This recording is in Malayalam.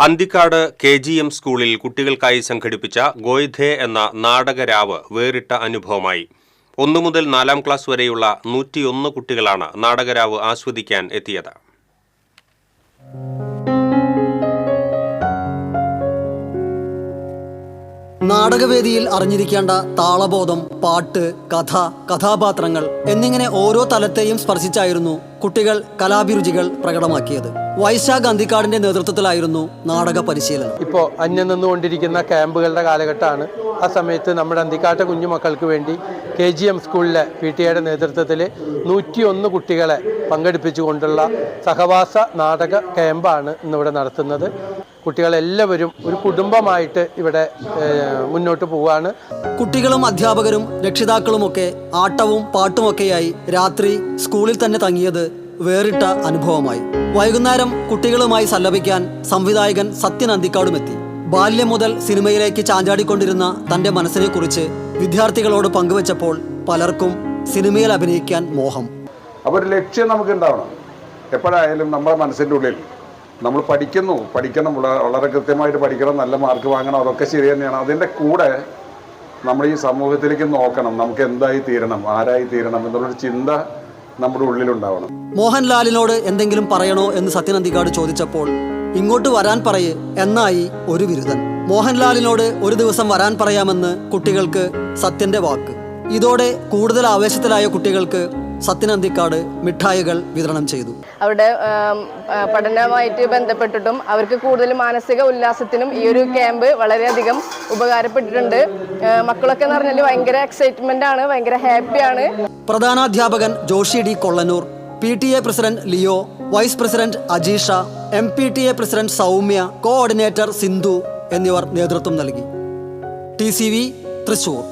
അന്തിക്കാട് കെ ജി എം സ്കൂളിൽ കുട്ടികൾക്കായി സംഘടിപ്പിച്ച ഗോയ്ധേ എന്ന നാടകരാവ് വേറിട്ട അനുഭവമായി. ഒന്നു മുതൽ നാലാം ക്ലാസ് വരെയുള്ള നൂറ്റിയൊന്ന് കുട്ടികളാണ് നാടകരാവ് ആസ്വദിക്കാൻ എത്തിയത്. നാടകവേദിയിൽ അറിഞ്ഞിരിക്കേണ്ട താളബോധം പാട്ട് കഥ കഥാപാത്രങ്ങൾ എന്നിങ്ങനെ ഓരോ തലത്തെയും സ്പർശിച്ചായിരുന്നു കുട്ടികൾ കലാഭിരുചികൾ പ്രകടമാക്കിയത്. വൈശാഖ് അന്തിക്കാടിന്റെ നേതൃത്വത്തിലായിരുന്നു നാടക പരിശീലനം. ഇപ്പോൾ അന്യം നിന്നുകൊണ്ടിരിക്കുന്ന ക്യാമ്പുകളുടെ കാലഘട്ടമാണ്. ആ സമയത്ത് നമ്മുടെ അന്തിക്കാട്ടെ കുഞ്ഞുമക്കൾക്ക് വേണ്ടി കെ ജി എം സ്കൂളിലെ പി ടി എയുടെ നേതൃത്വത്തിൽ നൂറ്റിയൊന്ന് കുട്ടികളെ പങ്കെടുപ്പിച്ചുകൊണ്ടുള്ള സഹവാസ നാടക ക്യാമ്പാണ് ഇന്നിവിടെ നടത്തുന്നത്. കുട്ടികളെല്ലാവരും ഒരു കുടുംബമായിട്ട് ഇവിടെ മുന്നോട്ട് പോവുകയാണ്. കുട്ടികളും അധ്യാപകരും രക്ഷിതാക്കളുമൊക്കെ ആട്ടവും പാട്ടുമൊക്കെയായി രാത്രി സ്കൂളിൽ തന്നെ തങ്ങിയത് വേറിട്ട അനുഭവമായി. വൈകുന്നേരം കുട്ടികളുമായി സല്ലപിക്കാൻ സംവിധായകൻ സത്യൻ അന്തിക്കാടുമെത്തി ബാല്യം മുതൽ സിനിമയിലേക്ക് ചാഞ്ചാടിക്കൊണ്ടിരുന്ന തന്റെ മനസ്സിനെ കുറിച്ച് വിദ്യാർത്ഥികളോട് പങ്കുവച്ചപ്പോൾ പലർക്കും സിനിമയിൽ അഭിനയിക്കാൻ മോഹം. അപ്പോൾ ഒരു ലക്ഷ്യം നമുക്ക് ഉണ്ടാവണം എപ്പോഴായാലും നമ്മുടെ മനസ്സിന്റെ ഉള്ളിൽ നമ്മൾ പഠിക്കുന്നു. പഠിക്കണം. വളരെ കൃത്യമായിട്ട് പഠിക്കണം. നല്ല മാർക്ക് വാങ്ങണം. അതൊക്കെ ശരി തന്നെയാണ്. അതിന്റെ കൂടെ നമ്മൾ ഈ സമൂഹത്തിലേക്ക് നോക്കണം. നമുക്ക് എന്തായി തീരണം? ആരായി തീരണം? എന്നുള്ളൊരു ചിന്ത നമ്മുടെ ഉള്ളിലുണ്ടാവണം. മോഹൻലാലിനോട് എന്തെങ്കിലും പറയണോ എന്ന് സത്യനന്ദിക്കാട് ചോദിച്ചപ്പോൾ ഇങ്ങോട്ട് വരാൻ പറയേ. എന്നായി ഒരു ബിരുദൻ മോഹൻലാലിനോട് ഒരു ദിവസം വരാൻ പറയാമെന്ന് കുട്ടികൾക്ക് സത്യന്റെ വാക്ക്. ഇതോടെ കൂടുതൽ ആവേശത്തിലായ കുട്ടികൾക്ക് സത്യൻ അന്തിക്കാട് മിഠായികൾ വിതരണം ചെയ്തു. അവരുടെ പഠനവുമായിട്ട് ബന്ധപ്പെട്ടിട്ടും അവർക്ക് കൂടുതൽ മാനസിക ഉല്ലാസത്തിനും ഈ ഒരു ക്യാമ്പ് വളരെയധികം ഉപകാരപ്പെട്ടിട്ടുണ്ട്. മക്കളൊക്കെ എന്ന് പറഞ്ഞാൽ ഭയങ്കര എക്സൈറ്റ്മെന്റ് ആണ് ഭയങ്കര ഹാപ്പിയാണ് പ്രധാനാധ്യാപകൻ Joshi D Kollanur P T A president Leo vice president Ajeesha M P T A president Soumya coordinator Sindhu എന്നിവർ നേതൃത്വം നൽകി. T C V Thrissur.